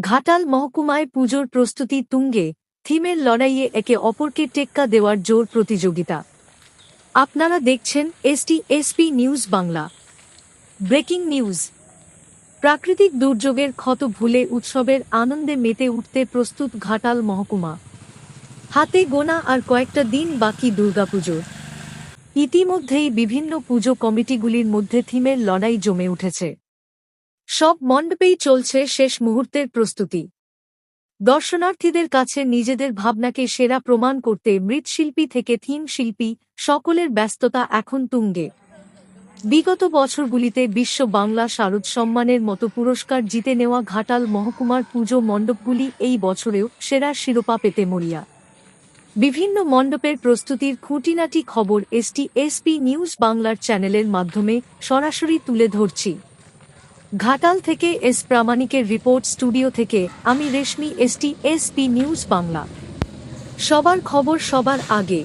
ঘাটাল মহকুমায় পুজোর প্রস্তুতি তুঙ্গে, থিমের লড়াইয়ে একে অপরকে টেক্কা দেওয়ার জোর প্রতিযোগিতা। আপনারা দেখছেন ST SP news Bangla. Breaking news. প্রাকৃতিক দুর্যোগের ক্ষত ভুলে উৎসবের আনন্দে মেতে উঠতে প্রস্তুত ঘাটাল মহকুমা। হাতে গোনা আর কয়েকটা দিন বাকি দুর্গাপুজোর। ইতিমধ্যেই বিভিন্ন পুজো কমিটিগুলির মধ্যে থিমের লড়াই জমে উঠেছে। সব মণ্ডপেই চলছে শেষ মুহূর্তের প্রস্তুতি। দর্শনার্থীদের কাছে নিজেদের ভাবনাকে সেরা প্রমাণ করতে মৃৎশিল্পী থেকে থিম শিল্পী সকলের ব্যস্ততা এখন তুঙ্গে। বিগত বছরগুলিতে বিশ্ব বাংলা শারদ সম্মানের মতো পুরস্কার জিতে নেওয়া ঘাটাল মহকুমার পুজো মণ্ডপগুলি এই বছরেও সেরা শিরোপা পেতে মরিয়া। বিভিন্ন মণ্ডপের প্রস্তুতির খুঁটিনাটি খবর এসটি এসপি নিউজ বাংলার চ্যানেলের মাধ্যমে সরাসরি তুলে ধরছি। ঘাটাল থেকে এস প্রামাণিকের রিপোর্ট স্টুডিও থেকে আমি Reshmi ST SP news Bangla. সবার খবর সবার আগে।